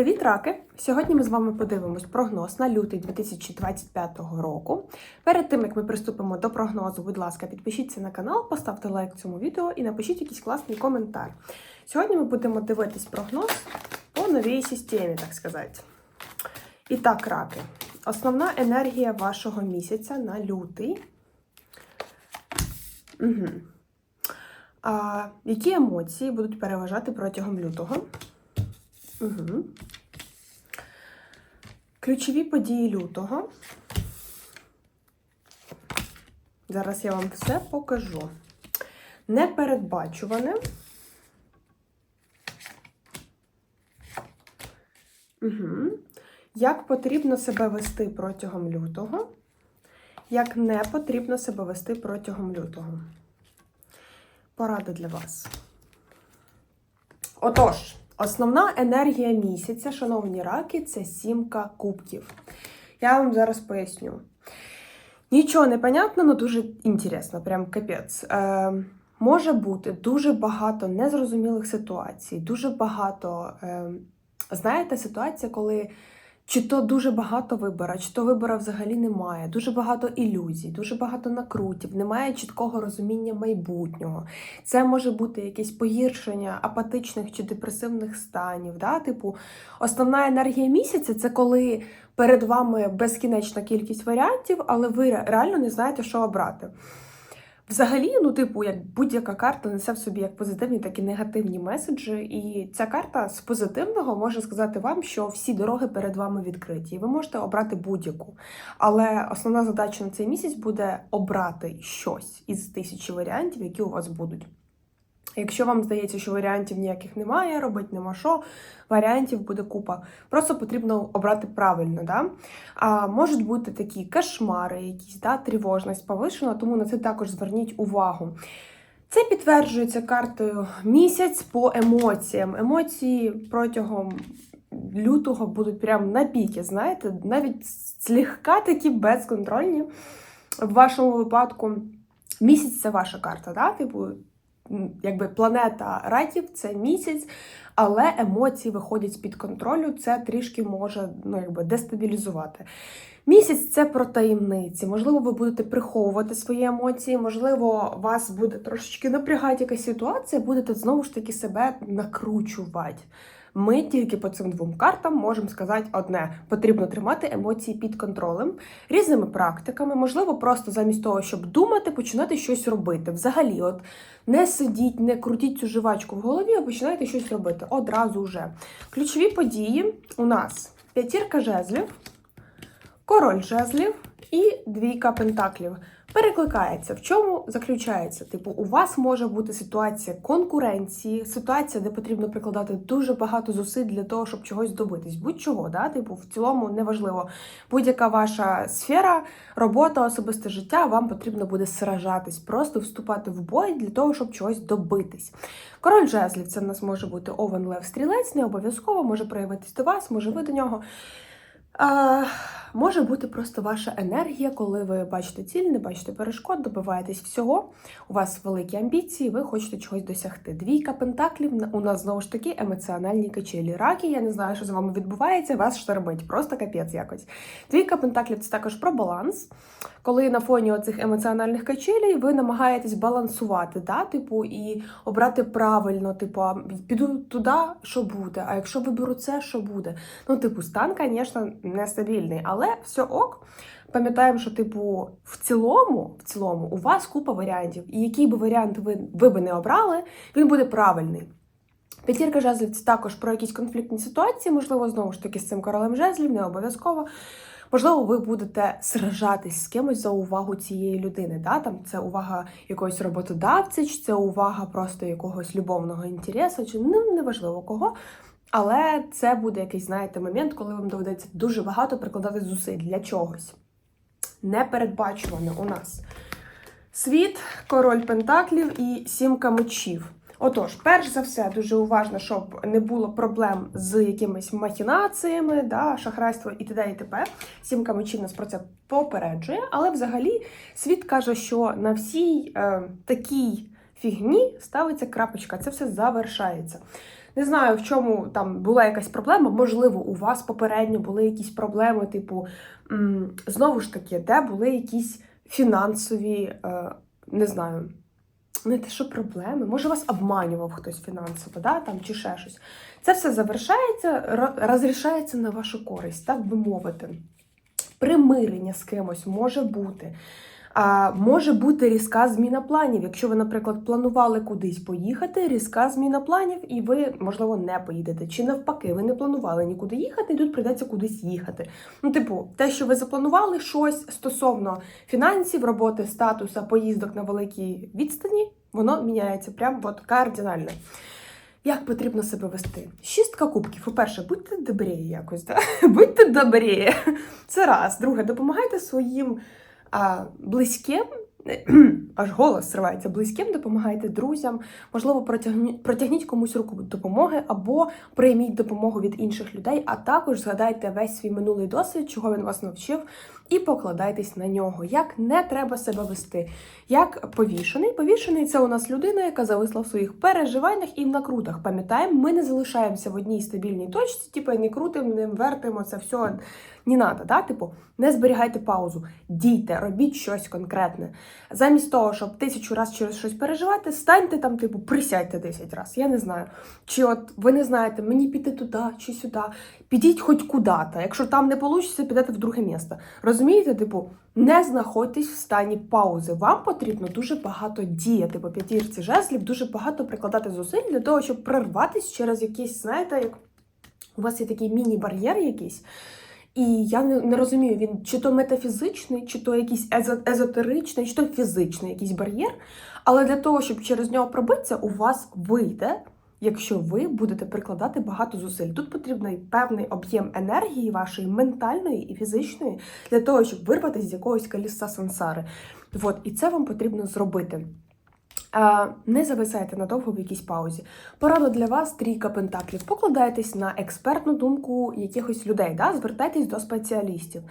Привіт, раки! Сьогодні ми з вами подивимось прогноз на лютий 2025 року. Перед тим як ми приступимо до прогнозу, будь ласка, підпишіться на канал, поставте лайк цьому відео і напишіть якийсь класний коментар. Сьогодні ми будемо дивитись прогноз по новій системі, так сказати. І так, раки. Основна енергія вашого місяця на лютий. Угу. А, які емоції будуть переважати протягом лютого? Угу. Ключові події лютого. Зараз я вам все покажу. Непередбачуване. Угу. Як потрібно себе вести протягом лютого, як не потрібно себе вести протягом лютого. Порада для вас. Отож. Основна енергія місяця, шановні раки, це сімка кубків. Я вам зараз поясню. Нічого не понятно, але дуже інтересно, прям капець. Е, Може бути дуже багато незрозумілих ситуацій, дуже багато, е, знаєте, ситуація, коли чи то дуже багато вибора, чи то вибора взагалі немає, дуже багато ілюзій, дуже багато накрутів, немає чіткого розуміння майбутнього. Це може бути якесь погіршення апатичних чи депресивних станів. Да? Типу, основна енергія місяця це коли перед вами безкінечна кількість варіантів, але ви реально не знаєте, що обрати. Взагалі, ну, типу, як будь-яка карта несе в собі як позитивні, так і негативні меседжі. І ця карта з позитивного може сказати вам, що всі дороги перед вами відкриті, і ви можете обрати будь-яку. Але основна задача на цей місяць буде обрати щось із тисячі варіантів, які у вас будуть. Якщо вам здається, що варіантів ніяких немає, робити нема що, варіантів буде купа. Просто потрібно обрати правильно. Да? А Можуть бути такі кошмари, якісь да, тривожність повишена, тому на це також зверніть увагу. Це підтверджується картою місяць по емоціям. Емоції протягом лютого будуть прямо на піки, знаєте, навіть слегка такі безконтрольні. В вашому випадку місяць це ваша карта, да? типу якби планета раків це місяць, але емоції виходять з-під контролю, це трішки може ну, якби, дестабілізувати. Місяць це про таємниці. Можливо, ви будете приховувати свої емоції, можливо, вас буде трошечки напрягати якась ситуація, будете знову ж таки себе накручувати. Ми тільки по цим двом картам можемо сказати одне: потрібно тримати емоції під контролем, різними практиками, можливо, просто замість того, щоб думати, починати щось робити. Взагалі, от не сидіть, не крутіть цю живачку в голові, а починайте щось робити одразу вже. Ключові події у нас п'ятірка жезлів, король жезлів і двійка пентаклів перекликається. В чому заключається? Типу, у вас може бути ситуація конкуренції, ситуація, де потрібно прикладати дуже багато зусиль для того, щоб чогось добитись. Будь-чого, да? типу, в цілому неважливо. Будь-яка ваша сфера, робота, особисте життя, вам потрібно буде сражатись, просто вступати в бой для того, щоб чогось добитись. Король жезлів це в нас може бути овен лев стрілець, не обов'язково може проявитись до вас, може ви до нього. А, Може бути просто ваша енергія, коли ви бачите ціль, не бачите перешкод, добиваєтесь всього. У вас великі амбіції, ви хочете чогось досягти. Двійка пентаклів у нас знову ж таки емоціональні качелі. Раки, я не знаю, що з вами відбувається, вас штормить, просто капець якось. Двійка пентаклів це також про баланс. Коли на фоні оцих емоціональних качелей ви намагаєтесь балансувати, да? типу, і обрати правильно, типу, піду туди, що буде. А якщо виберу це, що буде? Ну, типу, стан, звісно, нестабільний, але все ок. Пам'ятаємо, що, типу, в цілому, в цілому, у вас купа варіантів. І який би варіант ви, ви би не обрали, він буде правильний. П'ятірка жезлів це також про якісь конфліктні ситуації, можливо, знову ж таки з цим королем жезлів, не обов'язково. Можливо, ви будете сражатись з кимось за увагу цієї людини. Да? Там Це увага якогось роботодавця, чи це увага просто якогось любовного інтересу, чи ну, неважливо кого. Але це буде якийсь, знаєте, момент, коли вам доведеться дуже багато прикладати зусиль для чогось. Непередбачуване у нас світ, король пентаклів і сімка мечів. Отож, перш за все, дуже уважно, щоб не було проблем з якимись махінаціями, да, шахрайство і т.д. і т.п. Сімка мечів нас про це попереджує, але взагалі світ каже, що на всій е, такій фігні ставиться крапочка, це все завершається. Не знаю, в чому там була якась проблема. Можливо, у вас попередньо були якісь проблеми, типу, знову ж таки, де були якісь фінансові, е, не знаю, не те, що проблеми. Може, вас обманював хтось фінансово, да, там, чи ще щось. Це все завершається, розрішається на вашу користь, так би мовити. Примирення з кимось може бути. А, може бути різка зміна планів. Якщо ви, наприклад, планували кудись поїхати, різка зміна планів, і ви, можливо, не поїдете. Чи навпаки, ви не планували нікуди їхати, і тут прийдеться кудись їхати. Ну, типу, те, що ви запланували щось стосовно фінансів, роботи, статуса, поїздок на великій відстані, воно міняється прям от кардинально. Як потрібно себе вести? Шістка кубків. По-перше, будьте добрі якось, да? будьте добрі. Це раз. Друге, допомагайте своїм а, близьким. Аж голос сривається близьким, допомагайте друзям, можливо, протягніть, протягніть комусь руку допомоги або прийміть допомогу від інших людей, а також згадайте весь свій минулий досвід, чого він вас навчив, і покладайтесь на нього. Як не треба себе вести. Як повішений. Повішений це у нас людина, яка зависла в своїх переживаннях і в накрутах. Пам'ятаємо, ми не залишаємося в одній стабільній точці, типу не крутимо, не вертимо це все. Не надо, да? типу, не зберігайте паузу, дійте, робіть щось конкретне. Замість того, щоб тисячу разів через щось переживати, станьте там, типу, присядьте 10 разів. Я не знаю. Чи от ви не знаєте, мені піти туди чи сюди. Підіть хоч куди-то. Якщо там не вийде, підете в друге місце. Розумієте, типу, не знаходьтесь в стані паузи. Вам потрібно дуже багато діяти по п'ятірці жезлів, дуже багато прикладати зусиль для того, щоб прорватися через якісь, знаєте, як у вас є такий міні-бар'єр якийсь. І я не, не розумію, він чи то метафізичний, чи то якийсь езо- езотеричний, чи то фізичний якийсь бар'єр. Але для того, щоб через нього пробитися, у вас вийде, якщо ви будете прикладати багато зусиль. Тут потрібний певний об'єм енергії вашої ментальної і фізичної для того, щоб вирватися з якогось коліса сансари. От, і це вам потрібно зробити. Не зависайте надовго в якійсь паузі. Порада для вас трійка пентаклів. Покладайтесь на експертну думку якихось людей, да? звертайтесь до спеціалістів,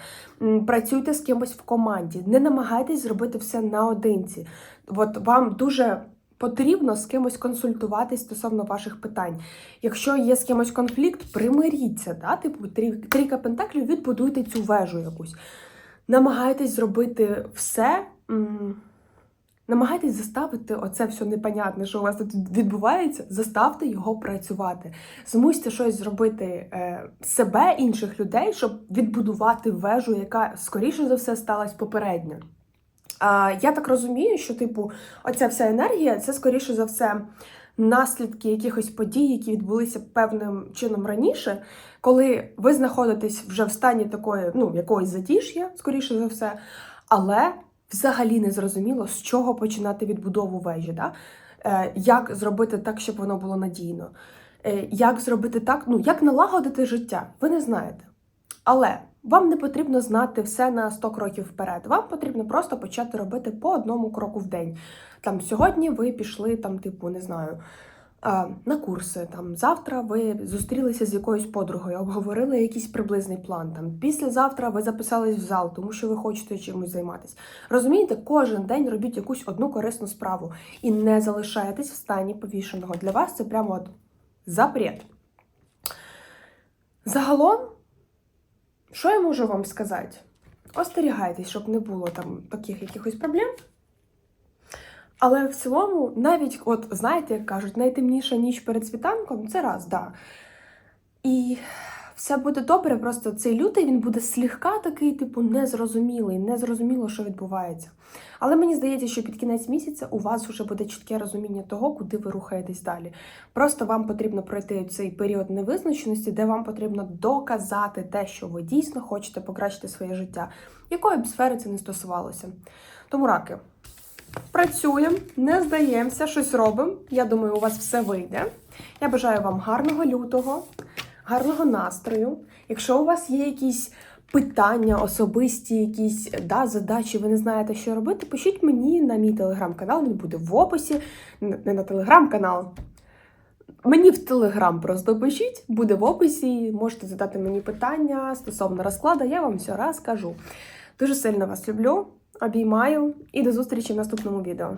працюйте з кимось в команді, не намагайтесь зробити все наодинці. От вам дуже потрібно з кимось консультуватись стосовно ваших питань. Якщо є з кимось конфлікт, примиріться, да? типу трійка пентаклів, відбудуйте цю вежу якусь. Намагайтесь зробити все. Намагайтесь заставити оце все непонятне, що у вас тут відбувається, заставте його працювати. Змусьте щось зробити е, себе, інших людей, щоб відбудувати вежу, яка скоріше за все сталася попередньо. А, я так розумію, що, типу, оця вся енергія це скоріше за все наслідки якихось подій, які відбулися певним чином раніше, коли ви знаходитесь вже в стані такої, ну, якогось затіш'я, скоріше за все, але взагалі не зрозуміло, з чого починати відбудову вежі. Да? Е, як зробити так, щоб воно було надійно? Е, як зробити так, ну як налагодити життя? Ви не знаєте. Але вам не потрібно знати все на 100 кроків вперед. Вам потрібно просто почати робити по одному кроку в день. Там сьогодні ви пішли, там, типу, не знаю. На курси там завтра ви зустрілися з якоюсь подругою, обговорили якийсь приблизний план. Там післязавтра ви записались в зал, тому що ви хочете чимось займатися. Розумієте, кожен день робіть якусь одну корисну справу і не залишайтесь в стані повішеного. Для вас це прямо от запрет. Загалом, що я можу вам сказати? Остерігайтесь, щоб не було там таких якихось проблем. Але в цілому, навіть, от знаєте, як кажуть, найтемніша ніч перед світанком це раз, да. І все буде добре, просто цей лютий він буде слегка такий, типу, незрозумілий, незрозуміло, що відбувається. Але мені здається, що під кінець місяця у вас вже буде чітке розуміння того, куди ви рухаєтесь далі. Просто вам потрібно пройти цей період невизначеності, де вам потрібно доказати те, що ви дійсно хочете покращити своє життя, якої б сфери це не стосувалося. Тому раки. Працюємо, не здаємося, щось робимо. Я думаю, у вас все вийде. Я бажаю вам гарного лютого, гарного настрою. Якщо у вас є якісь питання, особисті якісь да, задачі, ви не знаєте, що робити, пишіть мені на мій телеграм-канал, він буде в описі, не на телеграм-канал. Мені в телеграм просто пишіть, буде в описі. Можете задати мені питання стосовно розкладу, я вам все розкажу. Дуже сильно вас люблю, обіймаю і до зустрічі в наступному відео.